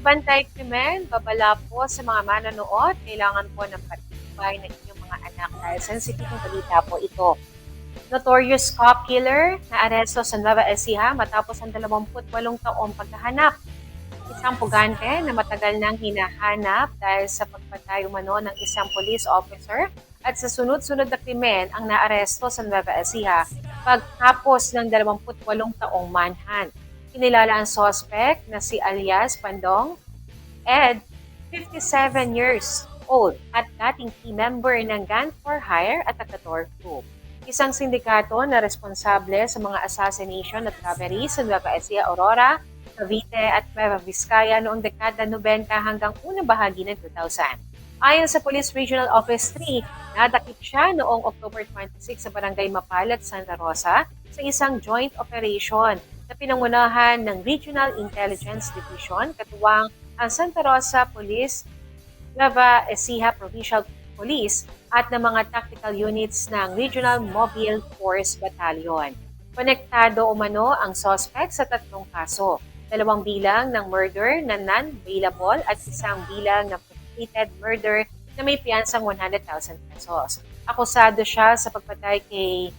Bantay Krimen, babala po sa mga manonood, kailangan po ng patibay ng inyong mga anak dahil sensitive ang balita po ito. Notorious cop killer na aresto sa Nueva Ecija matapos ang 28 taong paghahanap. Isang pugante na matagal nang hinahanap dahil sa pagpatay umano ng isang police officer at sa sunod-sunod na krimen ang naaresto sa Nueva Ecija pagtapos ng 28 taong manhunt. Kinilala ang suspect na si alias Pandong Ed, 57 years old at dating key member ng Gun for Hire at Akator Group. Isang sindikato na responsable sa mga assassination at robbery sa Nueva Ecija, Aurora, Cavite at Nueva Vizcaya noong dekada 90 hanggang unang bahagi ng 2000. Ayon sa Police Regional Office 3, nadakip siya noong October 26 sa Barangay Mapalat, Santa Rosa sa isang joint operation na pinangunahan ng Regional Intelligence Division katuwang ang Santa Rosa Police, Nueva Ecija Provincial Police at ng mga tactical units ng Regional Mobile Force Battalion. Konektado umano ang suspect sa tatlong kaso, dalawang bilang ng murder na non-bailable at isang bilang ng completed murder na may piyansang 100,000 pesos. Akusado siya sa pagpatay kay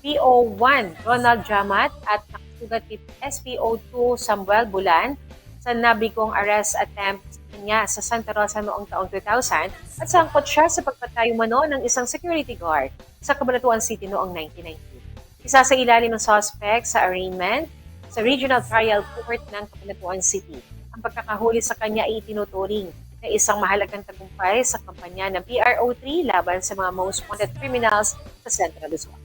PO1 Ronald Jamat at kay SPO2 Samuel Bulan sa nabigong arrest attempt niya sa Santa Rosa noong taong 2000 at sangkot siya sa pagpatay umano ng isang security guard sa Cabanatuan City noong 1990. Isa sa ilalim ng suspect sa arraignment sa Regional Trial Court ng Cabanatuan City. Ang pagkakahuli sa kanya ay itinuturing na isang mahalagang tagumpay sa kampanya ng PRO3 laban sa mga most wanted criminals sa Central Luzon.